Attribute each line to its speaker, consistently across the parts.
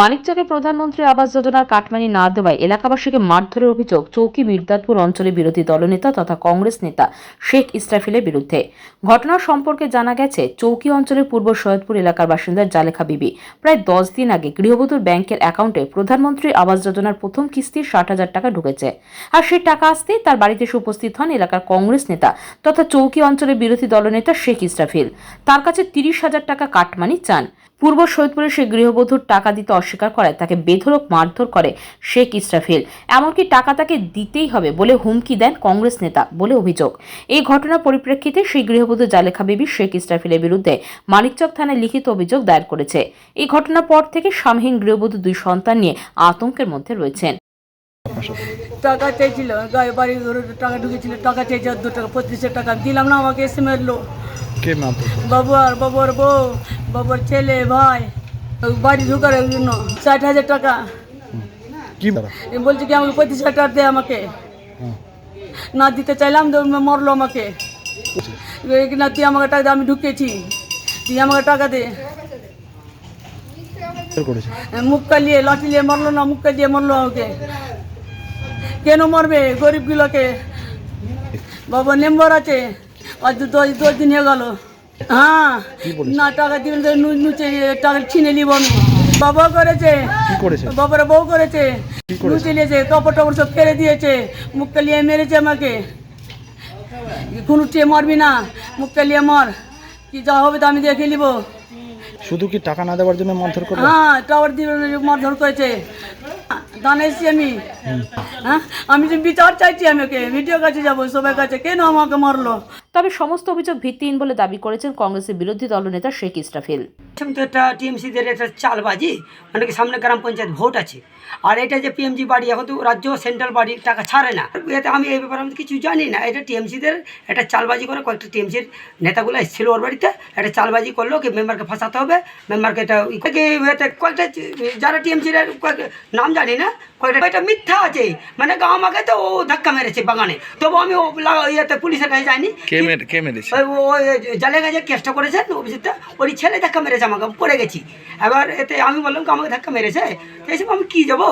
Speaker 1: মানিকচকে প্রধানমন্ত্রী আবাস যোজনার কাটমানি না দেওয়ায় এলাকাবাসীকে মারধরের অভিযোগ চৌকি মির্দাতপুর অঞ্চলে বিরোধী দলনেতা তথা কংগ্রেস নেতা শেখ ইস্রাফিলের বিরুদ্ধে। ঘটনার সম্পর্কে জানা গেছে, চৌকি অঞ্চলের পূর্ব সৈয়দপুর এলাকার বাসিন্দা জালেখা বিবি। প্রায় দশ দিন আগে গৃহবধূর ব্যাংকের অ্যাকাউন্টে প্রধানমন্ত্রী আবাস যোজনার প্রথম কিস্তির ষাট হাজার টাকা ঢুকেছে। আর সেই টাকা আসতেই তার বাড়িতে এসে উপস্থিত হন এলাকার কংগ্রেস নেতা তথা চৌকি অঞ্চলের বিরোধী দলনেতা শেখ ইস্রাফিল। তার কাছে তিরিশ হাজার টাকা কাটমানি চান। পূর্ব সৈয়দপুরে সে গৃহবধূর টাকা দিতে অস্বীকার করায় তাকে বেধড়ক মারধর করে শেখ ইসরাফিল। এমনকি টাকা তাকে দিতেই হবে বলে হুমকি দেন কংগ্রেস নেতা বলে অভিযোগ। এই ঘটনার পরিপ্রেক্ষিতে সেই গৃহবধূ জালেখা বিবি শেখ ইসরাফিলের বিরুদ্ধে মানিকচক থানায় লিখিত অভিযোগ দায়ের করেছে। এই ঘটনার পর থেকে স্বামীহীন গৃহবধূ দুই সন্তান নিয়ে আতঙ্কের মধ্যে রয়েছেন।
Speaker 2: টাকা চেয়েছিল গায়ে বাড়ি টাকা ঢুকেছিল টাকা চেয়েছে দু টাকা পঁচিশশো টাকা। দিলাম না আমাকে এসে মারলো? বাবু আর বাবুর বউ বাবুর ছেলে ভাই। বাড়ি ঢুকার জন্য ষাট হাজার টাকা।
Speaker 3: কি
Speaker 2: বলছে কি আমাকে পঁচিশ হাজার টাকা দে আমাকে। না দিতে চাইলাম তো মরলো আমাকে। না তুই আমাকে টাকা আমি ঢুকেছি। তুই আমাকে টাকা দে। মুখ কালিয়ে লাঠি নিয়ে মরলো না মুখ কালিয়ে মরলো আমাকে। কেন মরবে গরিবগুলোকে? বাবা নেম্বর আছে। আজ তো দশ দশ দিন হয়ে গেল। হ্যাঁ না টাকা দিবেন তো নুচে টাকা ছিনে নিব আমি। বাবা করেছে। বাবার বউ করেছে। নুচে নিয়েছে কাপড় টাপড় সব ফেলে দিয়েছে। মুখ কালিয়ে মেরেছে আমাকে। খুনুটিয়ে মরবি না। মুখ কালিয়ে মর। কি যা হবে তো আমি দেখে নিব।
Speaker 3: শুধু কি টাকা না দেওয়ার জন্য মারধর করে?
Speaker 2: হ্যাঁ টাওয়ার দিয়ে মারধর করেছে। দানা এসেছি আমি। হ্যাঁ আমি যে বিচার চাইছি আমি ওকে। ভিডিও কাছে যাব সবার কাছে। কেন আমাকে মারলো?
Speaker 1: তবে সমস্ত অভিযোগ ভিত্তিহীন বলে দাবি করেছেন কংগ্রেসের বিরোধী দলনেতা শেখ
Speaker 4: প্রথম তো এটা টিএমসিদের একটা চালবাজি মানে কি সামনে গ্রাম পঞ্চায়েত ভোট আছে। আর এটা যে পিএমজি বাড়ি এখন তো রাজ্য সেন্ট্রাল বাড়ি টাকা ছাড়ে না। এতে আমি এই ব্যাপারে আমি কিছু জানি না। এটা টিএমসিদের একটা চালবাজি করে কয়েকটা টিএমসির নেতাগুলো এসেছিল ওর বাড়িতে। একটা চালবাজি করল কি মেম্বারকে ফাঁসাতে হবে মেম্বারকে এটা কয়েকটা যারা টিএমসির নাম জানি না কয়েকটা এটা মিথ্যা আছে। মানে আমাকে তো ও ধাক্কা মেরেছে বাগানে। তবু আমি ও ইয়েতে পুলিশের কাছে যাইনি।
Speaker 3: কে মেরেছে?
Speaker 4: ওই জালে গাছে কেসটা করেছেন অভিজিৎটা ওই ছেলে ধাক্কা মেরেছে। আমাকে আমি পড়ে গেছি। এবার এতে আমি বললাম আমাকে ধাক্কা মেরেছে? তো আমি কী যাব?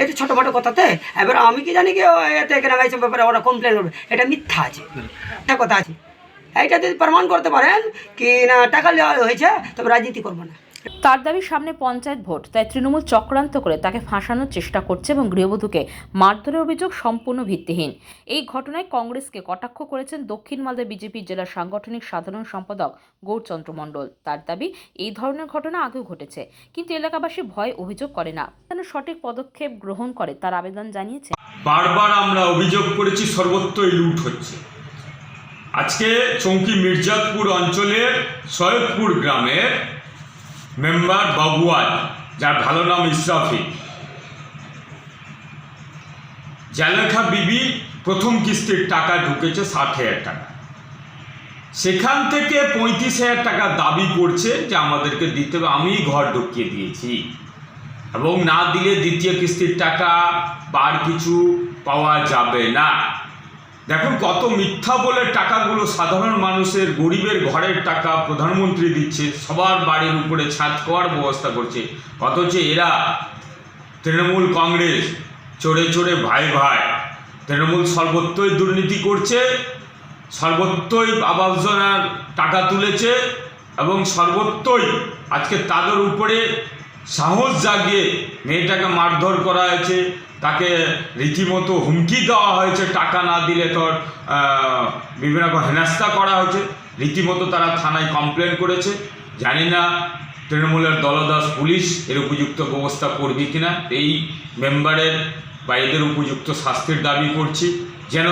Speaker 4: এটা ছোটো মোটো কথাতে। এবার আমি কি জানি কি এতে এখানে এইসব ব্যাপারে ওরা কমপ্লেন করবে। এটা মিথ্যা আছে। একটা কথা আছে। এইটা যদি প্রমাণ করতে পারেন কি না টাকা নেওয়া হয়েছে, তবে রাজনীতি করব না।
Speaker 1: তার দাবি, সামনে পঞ্চায়েত ভোট, তাই তৃণমূল চক্রান্ত করে তাকে ফাঁসানোর চেষ্টা করছে এবং গৃহবধূকে মারধরের অভিযোগ সম্পূর্ণ ভিত্তিহীন। এই ঘটনায় কংগ্রেসকে কটাক্ষ করেছেন দক্ষিণ মালদা বিজেপির জেলা সাংগঠনিক সাধারণ সম্পাদক গৌরচন্দ্র মণ্ডল। তার দাবি, এই ধরনের ঘটনা আগেও ঘটেছে, কিন্তু এলাকাবাসী ভয় অভিযোগ করে না। যেন সঠিক পদক্ষেপ গ্রহণ করে, তার আবেদন জানিয়েছে।
Speaker 5: বারবার আমরা অভিযোগ করেছি, সর্বত্রই লুট হচ্ছে। আজকে চৌকি মির্জাতপুর অঞ্চলের সৈয়দপুর গ্রামের মেম্বার বাবুয়াল, যার ভালো নাম ইসরাফি জালেখা বিবি প্রথম কিস্তির টাকা ঢুকেছে ষাট হাজার টাকা। সেখান থেকে পঁয়ত্রিশ হাজার টাকা দাবি করছে যে আমাদেরকে দিতে হবে। আমি ঘর ঢুকিয়ে দিয়েছি। এবং না দিলে দ্বিতীয় কিস্তির টাকা বার কিছু পাওয়া যাবে না। দেখুন, কত মিথ্যা বলে টাকাগুলো সাধারণ মানুষের গরিবের ঘরের টাকা প্রধানমন্ত্রী দিচ্ছে, সবার বাড়ির উপরে ছাদ খাওয়ার ব্যবস্থা করছে। অথচ এরা তৃণমূল কংগ্রেস চড়ে চড়ে ভাই ভাই। তৃণমূল সর্বত্রই দুর্নীতি করছে, সর্বত্রই আবাস যোজনার টাকা তুলেছে এবং সর্বত্রই আজকে তাদের উপরে সাহস জাগিয়ে মেয়েটাকে মারধর করা হয়েছে, তাকে রীতিমতো হুমকি দেওয়া হয়েছে, টাকা না দিলে তোর বিভিন্ন রকম হেনাস্তা করা হয়েছে। রীতিমতো তারা থানায় কমপ্লেন করেছে। জানি না তৃণমূলের দলদাস পুলিশ এর উপযুক্ত ব্যবস্থা করবে কিনা। এই মেম্বারের বা এদের উপযুক্ত শাস্তির দাবি করছি। যেন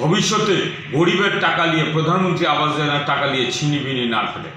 Speaker 5: ভবিষ্যতে গরিবের টাকা নিয়ে প্রধানমন্ত্রী আবাস যোজনার টাকা নিয়ে ছিনিবিনি না ফেলে